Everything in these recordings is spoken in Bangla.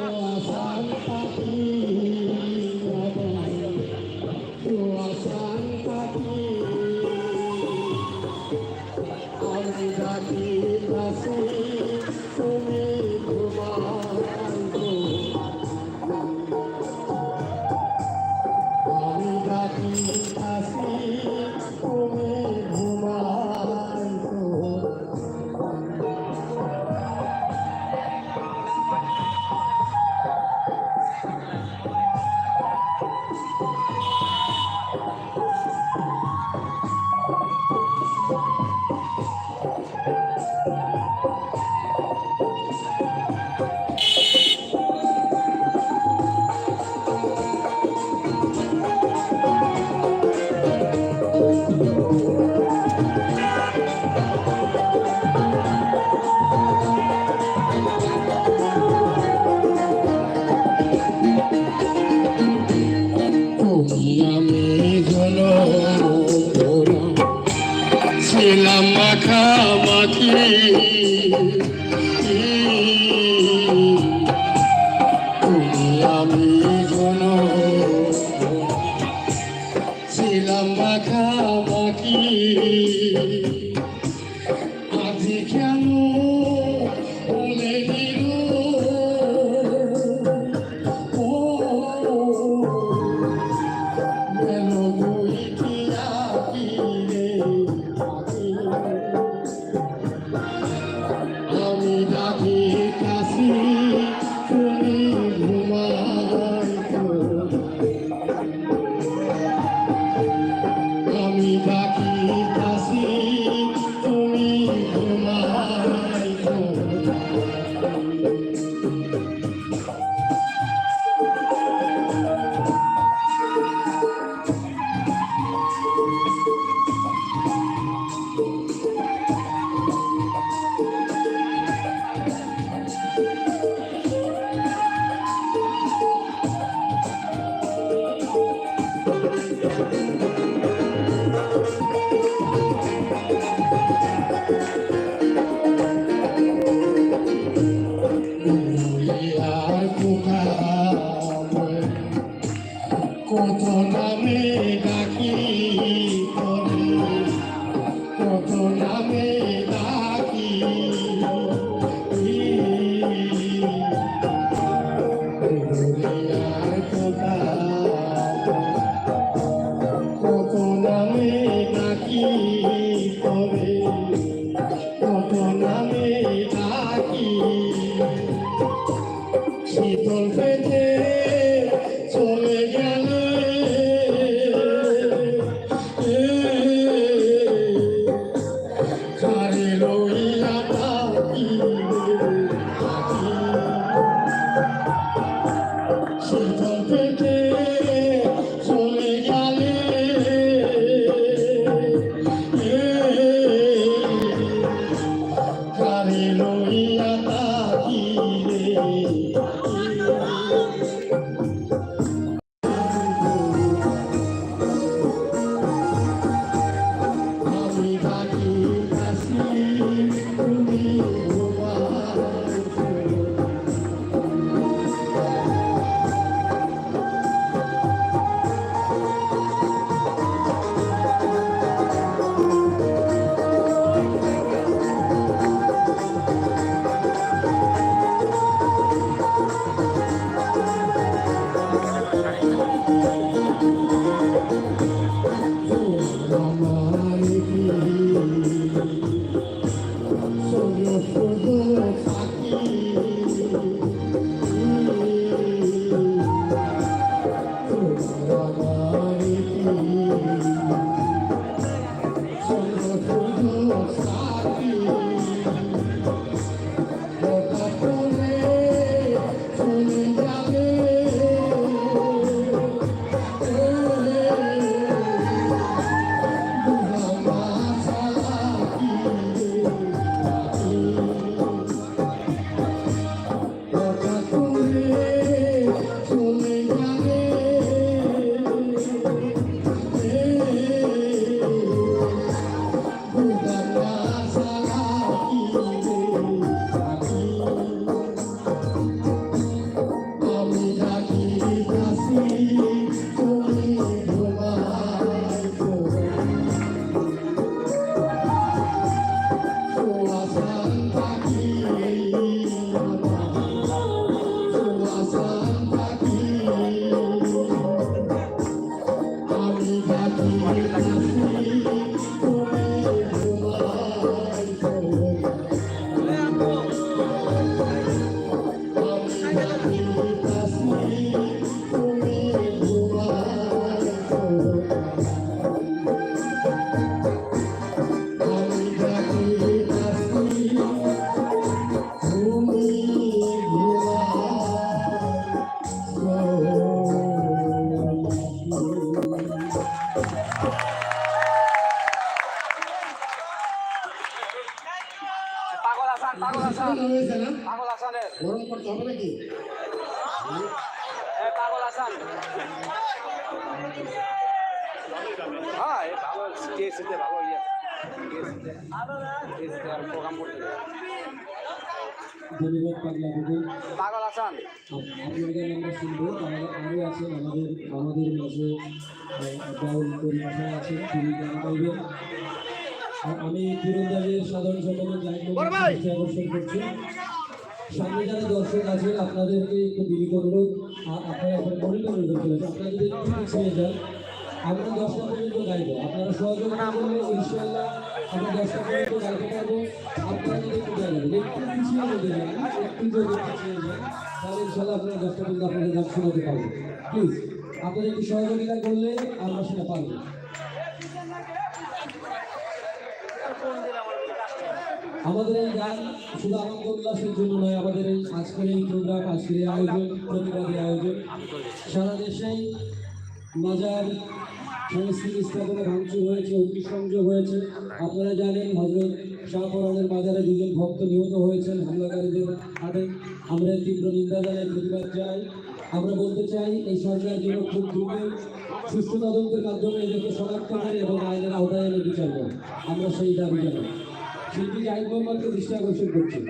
Santa Maria. মাখামাখি কত নামে ডাকি কত নামে ডাকি কত নামে হ্যাঁ এ ভালো টিএসিতে ভালো ইয়ে। প্রোগ্রাম করতে পাগলা আপনাদের আমরা শুনব তাহলে আরও আছেন আমাদের আমাদের মাঝে গাউল পরিভাষা আছেন তিনি গান গাইবেন। আমি তীরন্দাজের সাধারণ সম্পাদক আকর্ষণ করছি। সামনে যারা দর্শক আছেন আপনাদেরকে একটু বিনীত অনুরোধ আপনারা করতে হবে আপনারা যদি একটু পিছিয়ে যান আমরা দশটা পর্যন্ত গাইবো। আপনারা সহযোগিতা করলে ইনশাল্লাহ আমরা দশটা পর্যন্ত গাইতে পারব। আপনারা যদি একটু পিছিয়ে একটু যদি পিছিয়ে যান তাহলে ইনশাল্লাহ আপনারা দশটা পর্যন্ত আপনাদের গান শোনাতে পারব। প্লিজ আপনারা একটু সহযোগিতা করলে আমরা সেটা পারব আমাদের এই গান শুধু আনন্দ উল্লাসের জন্য নয়, আমাদের এই আজকের এই প্রোগ্রাম আজকের আয়োজন প্রতিবাদী আয়োজন। সারা দেশেই মাজার সংস্কৃতি স্থাপনে ভাঙচুর হয়েছে অগ্নিসংযোগ হয়েছে। আপনারা জানেন হজরত শাহপরানের বাজারে দুজন ভক্ত নিহত হয়েছেন, হামলাকারীদের হাতে। আমরা তীব্র নিন্দা জানাই, প্রতিবাদ চাই। আমরা বলতে চাই, এই সরকার যেন খুব দ্রুত সুষ্ঠু তদন্তের মাধ্যমে এদেরকে শনাক্ত করে এবং আইনের আওতায় এনে বিচার করে। আমরা সেই দাবি জানাই। শিল্পী জাহিদ মোহাম্মদকে দৃষ্টি আকর্ষণ করছি।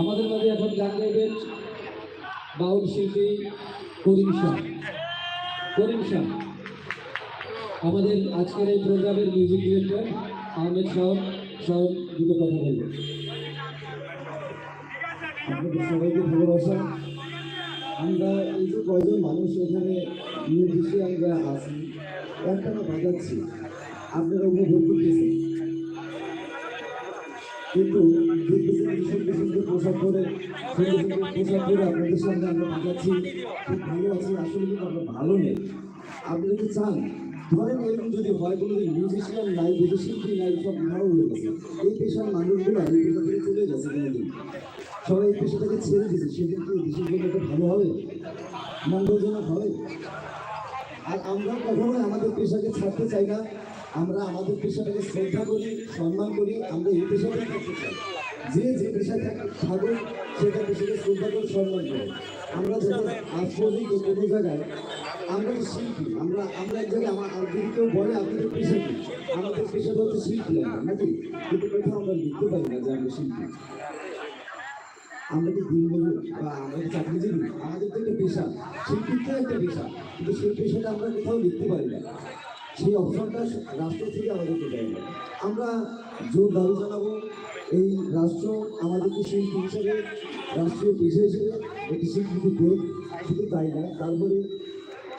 আমাদের মাঝে এখন গান গাইবেন বাউল শিল্পী করিম শাহ করিম শাহ, আমাদের আজকের এই প্রোগ্রামের মিউজিক ডিরেক্টর আহমেদ শাহ সব দুটো কথা বলবেন। আপনাদের সবাইকে ভালোবাসা। আমরা এই যে কয়জন মানুষ এখানে মিউজিশিয়ানরা আছি, একটানা বাজাচ্ছি, আপনারা উপভোগ করতেছেন। কিন্তু পোশাক পরে সুন্দর আমরা খুব ভালো আছি ভালো নেই আপনি যদি চান ধরেন এরকম যদি হয় কোনো মিউজিশিয়ান নাই যদি শিল্পী নাও হয়ে এই পেশার মানুষগুলো এই পেশা থেকে এই পেশাটাকে ছেড়ে দিয়েছে সেদিন ভালো হবে মঙ্গলজনক আর আমরা কখনোই আমাদের পেশাকে ছাড়তে চাই না আমরা আমাদের পেশাটাকে শ্রদ্ধা করি, সম্মান করি, আমরা এই পেশাটাই থাকতে চাই। যে যে পেশায় থাক- থাকুক সেটা পেশাকে শ্রদ্ধা করে সম্মান করি। আমরা যখন পর্যন্ত কোনো জায়গায়, আমরা তো শিল্পী, আমরা আমরা এক জায়গায়, আমার যদি কেউ বলে আপনাদের পেশা কি আমাদের পেশাটা হচ্ছে শিল্পী নাকি? কিন্তু কোথাও আমরা লিখতে পারি না যে আমরা শিল্পী। আমরা কি দিনমজুর বা আমরা চাকরিজীবী আমাদের তো একটা পেশা শিল্পীত্ব একটা পেশা, কিন্তু সেই পেশাটা আমরা কোথাও লিখতে পারি না। সেই অপশনটা রাষ্ট্র থেকে আমাদেরকে দেয় না। আমরা জোর দাবি জানাব এই রাষ্ট্র আমাদেরকে শিল্পী হিসেবে রাষ্ট্রীয় পেশা হিসেবে একটি স্বীকৃতি দেয়। শুধু তাই না তারপরে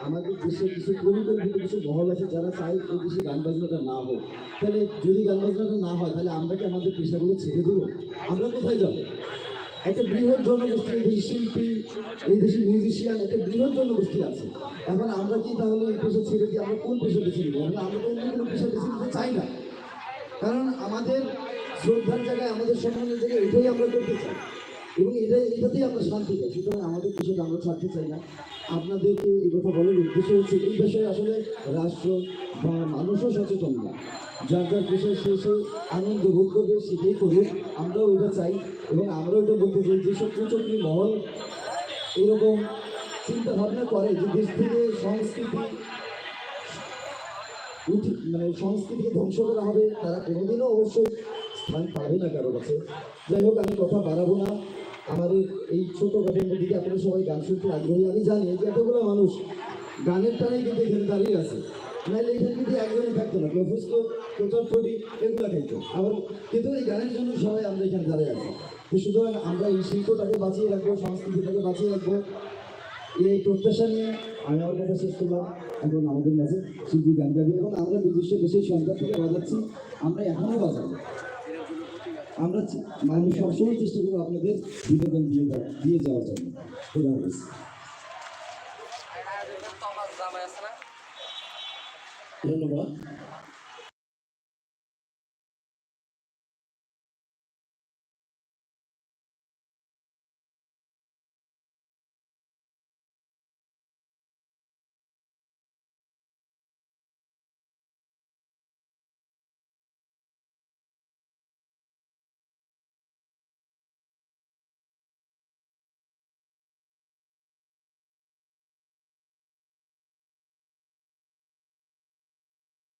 আমাদের দেশে কিছু পরিকল্পিত কিছু মহল আছে যারা চায় এই দেশে গান বাজনাটা না হোক। তাহলে যদি গান বাজনাটা না হয়, তাহলে আমরা কি আমাদের পেশাগুলো ছেড়ে দেবো? আমরা কোথায় যাব? একটা বৃহৎ জনগোষ্ঠী, এই দেশের শিল্পী, এই দেশের মিউজিশিয়ান একটা বৃহৎ জনগোষ্ঠী আছে। এখন আমরা কি তাহলে এই পেশা ছেড়ে দিয়ে আমরা কোন পেশা বেছে নিব আমরা কোনো পেশা বেছে নিতে চাই না। কারণ আমাদের শ্রদ্ধার জায়গায় আমাদের সম্মানের জায়গায় এটাই আমরা করতে চাই। এবং এটাই এটাতেই আমরা শান্তি পাই। সুতরাং আমাদের পেশাটা আমরা ছাড়তে চাই না। আপনাদেরকে এই কথা বলার উদ্দেশ্য হচ্ছে, এই বিষয়ে আসলে রাষ্ট্র বা মানুষও সচেতন না। যার যার পেশায় সে সে আনন্দ ভোগ করবে, সেটাই করুক। আমরাও এটা চাই এবং আমরাও এটা বলতে চাই, যেসব কুচক্রী মহল এরকম চিন্তা ভাবনা করে যে দেশ থেকে সংস্কৃতি উঠে মানে সংস্কৃতিকে ধ্বংস করা হবে, তারা কোনোদিনও অবশ্যই স্থান পাবে না কারও কাছে। যাই হোক, আমি কথা বাড়াবো না। আমাদের এই ছোট ঘটের দিকে আপনারা সবাই গান শুনতে আগ্রহী। আমি জানি যে এতগুলো মানুষ গানের টানেই কিন্তু এখানে দাঁড়িয়ে আছে। নাহলে এখানে কিন্তু একজনই থাকতো না কেউ ফুসকো কেউ চটপটি এগুলো খাইতো আবার কিন্তু এই গানের জন্য সবাই আমরা এখানে দাঁড়িয়ে আছি। সুতরাং আমরা এই শিল্পটাকে বাঁচিয়ে রাখব, সংস্কৃতিটাকে বাঁচিয়ে রাখব। এই প্রত্যাশা নিয়ে আমি আমার কথা শেষ করলাম এখন আমাদের মাঝে শিল্পী গান গাবি এবং আমরা নিজস্ব দেশের সন্ধ্যা থেকে বাজাচ্ছি আমরা এখনও বাজাবো আমরা মানে সবসময় চেষ্টা করব আপনাদের বিনোদন দিয়ে দিয়ে যাওয়ার জন্য খোদা ধন্যবাদ